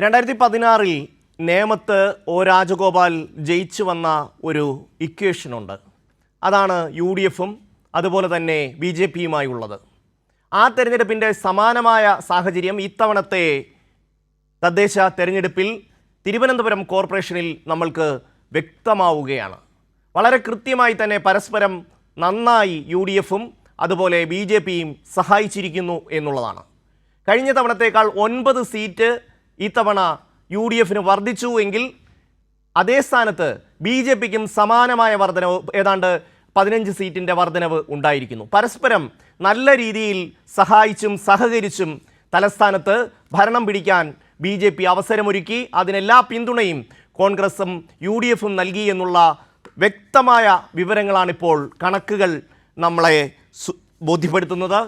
രണ്ടായിരത്തി പതിനാറിൽ നേമത്ത് ഒ രാജഗോപാൽ ജയിച്ചു വന്ന ഒരു ഇക്വേഷനുണ്ട് അതാണ് യു ഡി എഫും അതുപോലെ തന്നെ ബി ജെ പിയുമായുള്ളത്. ആ തെരഞ്ഞെടുപ്പിന്റെ സമാനമായ സാഹചര്യം ഇത്തവണത്തെ തദ്ദേശ തെരഞ്ഞെടുപ്പിൽ തിരുവനന്തപുരം കോർപ്പറേഷനിൽ നമ്മൾക്ക് വ്യക്തമാവുകയാണ്. വളരെ കൃത്യമായി തന്നെ പരസ്പരം നന്നായി യു ഡി എഫും അതുപോലെ ബി ജെ പിയും സഹായിച്ചിരിക്കുന്നു എന്നുള്ളതാണ്. കഴിഞ്ഞ തവണത്തേക്കാൾ ഒൻപത് സീറ്റ് ഇത്തവണ യു ഡി എഫിന് വർദ്ധിച്ചു എങ്കിൽ അതേ സ്ഥാനത്ത് ബി ജെ പിക്കും സമാനമായ വർധനവ് ഏതാണ്ട് പതിനഞ്ച് സീറ്റിന്റെ വർധനവ് ഉണ്ടായിരിക്കുന്നു. പരസ്പരം നല്ല രീതിയിൽ സഹായിച്ചും സഹകരിച്ചും തലസ്ഥാനത്ത് ഭരണം പിടിക്കാൻ ബി ജെ പി അവസരമൊരുക്കി. അതിനെല്ലാ പിന്തുണയും കോൺഗ്രസും യു ഡി എഫും നൽകി എന്നുള്ള വ്യക്തമായ വിവരങ്ങളാണിപ്പോൾ കണക്കുകൾ നമ്മളെ ബോധ്യപ്പെടുത്തുന്നത്.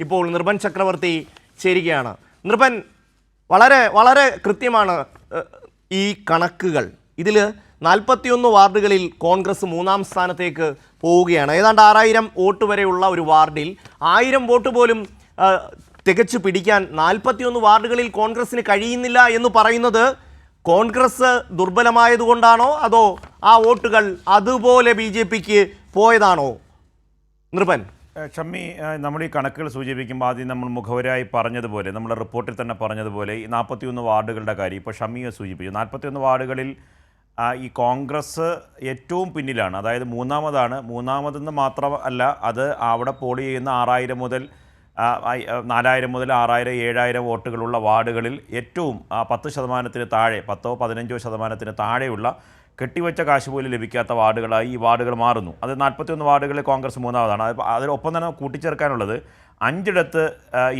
ഇപ്പോൾ നിർഭൻ ചക്രവർത്തി ചേരുകയാണ്. നിർഭൻ വളരെ വളരെ കൃത്യമാണ് ഈ കണക്കുകൾ. ഇതിൽ നാൽപ്പത്തിയൊന്ന് വാർഡുകളിൽ കോൺഗ്രസ് മൂന്നാം സ്ഥാനത്തേക്ക് പോവുകയാണ്. ഏതാണ്ട് ആറായിരം വോട്ട് വരെയുള്ള ഒരു വാർഡിൽ ആയിരം വോട്ട് പോലും തികച്ചു പിടിക്കാൻ നാൽപ്പത്തിയൊന്ന് വാർഡുകളിൽ കോൺഗ്രസ്സിന് കഴിയുന്നില്ല എന്ന് പറയുന്നത് കോൺഗ്രസ് ദുർബലമായതുകൊണ്ടാണോ? അതോ ആ വോട്ടുകൾ അതുപോലെ ബി പോയതാണോ? നൃപൻ. ഷമ്മി നമ്മൾ ഈ കണക്കുകൾ സൂചിപ്പിക്കുമ്പോൾ ആദ്യം നമ്മൾ മുഖവരായി പറഞ്ഞതുപോലെ നമ്മുടെ റിപ്പോർട്ടിൽ തന്നെ പറഞ്ഞതുപോലെ ഈ നാൽപ്പത്തിയൊന്ന് വാർഡുകളുടെ കാര്യം ഇപ്പോൾ ഷമ്മിയെ സൂചിപ്പിച്ചു. നാൽപ്പത്തിയൊന്ന് വാർഡുകളിൽ ഈ കോൺഗ്രസ് ഏറ്റവും പിന്നിലാണ്. അതായത് മൂന്നാമതാണ്. മൂന്നാമതെന്ന് മാത്രമല്ല അത് അവിടെ പോളി ചെയ്യുന്ന ആറായിരം മുതൽ നാലായിരം മുതൽ ആറായിരം ഏഴായിരം വോട്ടുകളുള്ള വാർഡുകളിൽ ഏറ്റവും പത്ത് ശതമാനത്തിന് താഴെ പത്തോ പതിനഞ്ചോ ശതമാനത്തിന് താഴെയുള്ള കെട്ടിവെച്ച കാശ് പോലും ലഭിക്കാത്ത വാർഡുകളായി ഈ വാർഡുകൾ മാറുന്നു. അത് നാൽപ്പത്തിയൊന്ന് വാർഡുകളിൽ കോൺഗ്രസ് മൂന്നാമതാണ്. അത് അതിനൊപ്പം തന്നെ കൂട്ടിച്ചേർക്കാനുള്ളത് അഞ്ചിടത്ത്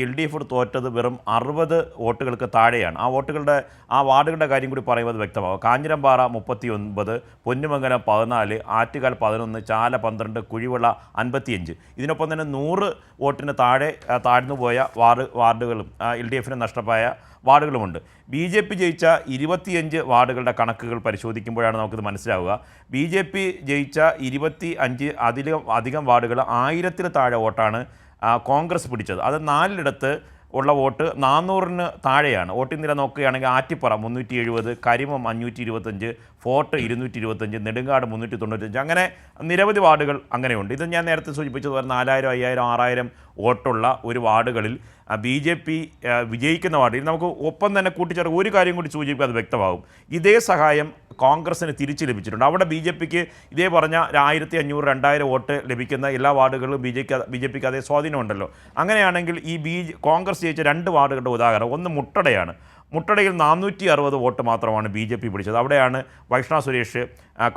എൽ ഡി എഫ് തോറ്റത് വെറും അറുപത് വോട്ടുകൾക്ക് താഴെയാണ്. ആ വോട്ടുകളുടെ ആ വാർഡുകളുടെ കാര്യം കൂടി പറയുന്നത് വ്യക്തമാകും. കാഞ്ഞിരമ്പാറ മുപ്പത്തി ഒൻപത് പൊന്നുമംഗലം പതിനാല് ആറ്റുകാൽ പതിനൊന്ന് ചാല പന്ത്രണ്ട് കുഴിവള അൻപത്തിയഞ്ച്. ഇതിനൊപ്പം തന്നെ നൂറ് വോട്ടിന് താഴെ താഴ്ന്നു പോയ വാർഡ് വാർഡുകളും എൽ ഡി എഫിന് നഷ്ടമായ വാർഡുകളുമുണ്ട്. ബി ജെ പി ജയിച്ച ഇരുപത്തിയഞ്ച് വാർഡുകളുടെ കണക്കുകൾ പരിശോധിക്കുമ്പോഴാണ് നമുക്കിത് മനസ്സിലാവുക. ബി ജെ പി ജയിച്ച ഇരുപത്തി അഞ്ച് അധികം അധികം വാർഡുകൾ ആയിരത്തിന് താഴെ വോട്ടാണ് കോൺഗ്രസ് പിടിച്ചത്. അത് നാലിടത്ത് ഉള്ള വോട്ട് നാനൂറിന് താഴെയാണ്. വോട്ടിംഗ് നില നോക്കുകയാണെങ്കിൽ ആറ്റിപ്പറ മുന്നൂറ്റി എഴുപത് കരിമം അഞ്ഞൂറ്റി ഇരുപത്തഞ്ച് ഫോർട്ട് ഇരുന്നൂറ്റി ഇരുപത്തഞ്ച് നെടുങ്കാട് മുന്നൂറ്റി തൊണ്ണൂറ്റഞ്ച് അങ്ങനെ നിരവധി വാർഡുകൾ അങ്ങനെയുണ്ട്. ഇത് ഞാൻ നേരത്തെ സൂചിപ്പിച്ചതുപോലെ നാലായിരം അയ്യായിരം ആറായിരം വോട്ടുള്ള ഒരു വാർഡുകളിൽ ബി ജെ പി വിജയിക്കുന്ന വാർഡിൽ നമുക്ക് ഒപ്പം തന്നെ കൂട്ടിച്ചേർത്ത് ഒരു കാര്യം കൂടി സൂചിപ്പിക്കുക അത് വ്യക്തമാകും. ഇതേ സഹായം കോൺഗ്രസിന് തിരിച്ച് ലഭിച്ചിട്ടുണ്ട്. അവിടെ ബി ജെ പിക്ക് ഇതേ പറഞ്ഞ ആയിരത്തി അഞ്ഞൂറ് രണ്ടായിരം വോട്ട് ലഭിക്കുന്ന എല്ലാ വാർഡുകളിലും ബി ജെ ബി ജെ പിക്ക് അതേ സ്വാധീനമുണ്ടല്ലോ. അങ്ങനെയാണെങ്കിൽ ഈ ബി കോൺഗ്രസ് ജയിച്ച രണ്ട് വാർഡുകളുടെ ഉദാഹരണം. ഒന്ന് മുട്ടടയാണ്. മുട്ടടയിൽ നാനൂറ്റി അറുപത് വോട്ട് മാത്രമാണ് ബി ജെ പി പിടിച്ചത്. അവിടെയാണ് വൈഷ്ണവ സുരേഷ്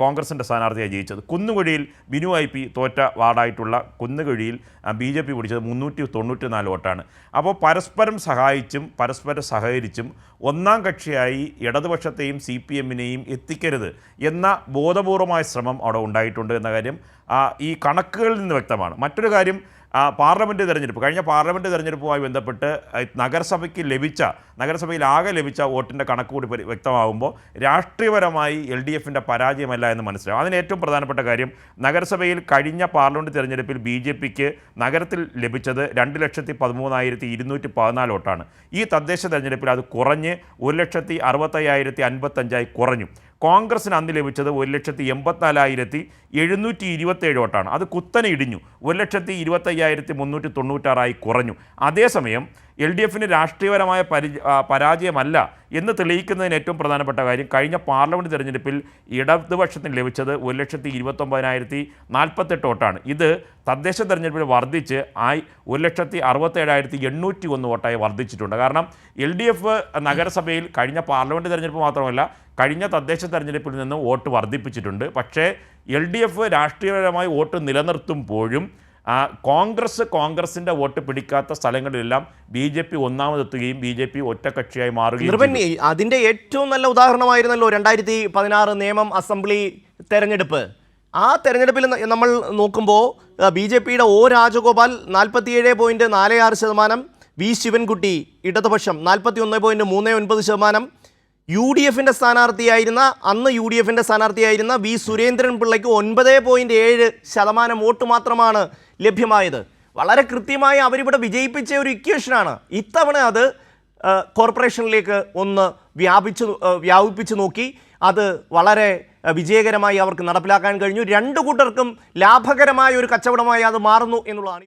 കോൺഗ്രസിന്റെ സ്ഥാനാർത്ഥിയായി ജയിച്ചത്. കുന്നുകുഴിയിൽ ബിനു ഐ പി തോറ്റ വാർഡായിട്ടുള്ള കുന്നുകുഴിയിൽ ബി ജെ പി പിടിച്ചത് മുന്നൂറ്റി തൊണ്ണൂറ്റി നാല് വോട്ടാണ്. അപ്പോൾ പരസ്പരം സഹായിച്ചും പരസ്പരം സഹകരിച്ചും ഒന്നാം കക്ഷിയായി ഇടതുപക്ഷത്തെയും സി പി എമ്മിനെയും എത്തിക്കരുത് എന്ന ബോധപൂർവമായ ശ്രമം അവിടെ ഉണ്ടായിട്ടുണ്ട് എന്ന കാര്യം ഈ കണക്കുകളിൽ നിന്ന് വ്യക്തമാണ്. മറ്റൊരു കാര്യം പാർലമെന്റ് തെരഞ്ഞെടുപ്പ് കഴിഞ്ഞ പാർലമെന്റ് തെരഞ്ഞെടുപ്പുമായി ബന്ധപ്പെട്ട് നഗരസഭയ്ക്ക് ലഭിച്ച നഗരസഭയിൽ ആകെ ലഭിച്ച വോട്ടിന്റെ കണക്ക് കൂടി വ്യക്തമാകുമ്പോൾ രാഷ്ട്രീയപരമായി എൽ ഡി എഫിന്റെ പരാജയമല്ല എന്ന് മനസ്സിലാവും. അതിന് ഏറ്റവും പ്രധാനപ്പെട്ട കാര്യം നഗരസഭയിൽ കഴിഞ്ഞ പാർലമെന്റ് തെരഞ്ഞെടുപ്പിൽ ബി ജെ പിക്ക് നഗരത്തിൽ ലഭിച്ചത് രണ്ട് ലക്ഷത്തി പതിമൂന്നായിരത്തി ഇരുന്നൂറ്റി പതിനാല് വോട്ടാണ്. ഈ തദ്ദേശ തെരഞ്ഞെടുപ്പിൽ അത് കുറഞ്ഞ് ഒരു ലക്ഷത്തി അറുപത്തയ്യായിരത്തി അൻപത്തഞ്ചായി കുറഞ്ഞു. കോൺഗ്രസിന് അന്ന് ലഭിച്ചത് ഒരു ലക്ഷത്തി എൺപത്തിനാലായിരത്തി എഴുന്നൂറ്റി ഇരുപത്തേഴ് വോട്ടാണ്. അത് കുത്തനെ ഇടിഞ്ഞു. ഒരു ലക്ഷത്തി ഇരുപത്തയ്യായിരത്തി മുന്നൂറ്റി തൊണ്ണൂറ്റാറായി കുറഞ്ഞു. അതേസമയം എൽ ഡി എഫിന് രാഷ്ട്രീയപരമായ പരി പരാജയമല്ല എന്ന് തെളിയിക്കുന്നതിന് ഏറ്റവും പ്രധാനപ്പെട്ട കാര്യം കഴിഞ്ഞ പാർലമെന്റ് തെരഞ്ഞെടുപ്പിൽ ഇടതുപക്ഷത്തിന് ലഭിച്ചത് ഒരു ലക്ഷത്തി ഇരുപത്തൊമ്പതിനായിരത്തി നാൽപ്പത്തെട്ട് വോട്ടാണ്. ഇത് തദ്ദേശ തെരഞ്ഞെടുപ്പിൽ വർദ്ധിച്ച് ആയി ഒരു ലക്ഷത്തി അറുപത്തേഴായിരത്തി എണ്ണൂറ്റി ഒന്ന് വോട്ടായി വർദ്ധിച്ചിട്ടുണ്ട്. കാരണം എൽ ഡി എഫ് നഗരസഭയിൽ കഴിഞ്ഞ പാർലമെന്റ് തെരഞ്ഞെടുപ്പ് മാത്രമല്ല കഴിഞ്ഞ തദ്ദേശ തെരഞ്ഞെടുപ്പിൽ നിന്ന് വോട്ട് വർദ്ധിപ്പിച്ചിട്ടുണ്ട്. പക്ഷേ എൽ ഡി എഫ് രാഷ്ട്രീയപരമായി വോട്ട് നിലനിർത്തുമ്പോഴും ആ, കോൺഗ്രസ് കോൺഗ്രസിന്റെ വോട്ട് പിടിക്കാത്ത സ്ഥലങ്ങളിലെല്ലാം ബി ജെ പി ഒന്നാമതെത്തുകയും ബി ജെ പി ഒറ്റക്കക്ഷിയായി മാറുകയും അതിന്റെ ഏറ്റവും നല്ല ഉദാഹരണമായിരുന്നല്ലോ രണ്ടായിരത്തി പതിനാറ് നിയമം അസംബ്ലി തെരഞ്ഞെടുപ്പ്. ആ തെരഞ്ഞെടുപ്പിൽ നമ്മൾ നോക്കുമ്പോൾ ബി ജെ പിയുടെ ഒ രാജഗോപാൽ നാൽപ്പത്തിയേഴ് പോയിന്റ് നാല് ആറ് ശതമാനം വി ശിവൻകുട്ടി ഇടതുപക്ഷം നാൽപ്പത്തി ഒന്ന് പോയിന്റ് മൂന്ന് ഒൻപത് ശതമാനം യു ഡി എഫിന്റെ സ്ഥാനാർത്ഥിയായിരുന്ന അന്ന് യു ഡി എഫിന്റെ സ്ഥാനാർത്ഥിയായിരുന്ന വി സുരേന്ദ്രൻ പിള്ളയ്ക്ക് ഒൻപത് പോയിന്റ് ഏഴ് ശതമാനം വോട്ട് മാത്രമാണ് ലഭ്യമായത്. വളരെ കൃത്യമായി അവരിവിടെ വിജയിപ്പിച്ച ഒരു ഇക്വേഷനാണ് ഇത്തവണ അത് കോർപ്പറേഷനിലേക്ക് ഒന്ന് വ്യാപിച്ചു വ്യാപിപ്പിച്ചു നോക്കി. അത് വളരെ വിജയകരമായി അവർക്ക് നടപ്പിലാക്കാൻ കഴിഞ്ഞു. രണ്ടു കൂട്ടർക്കും ലാഭകരമായ ഒരു കച്ചവടമായി അത് മാറുന്നു എന്നുള്ളതാണ്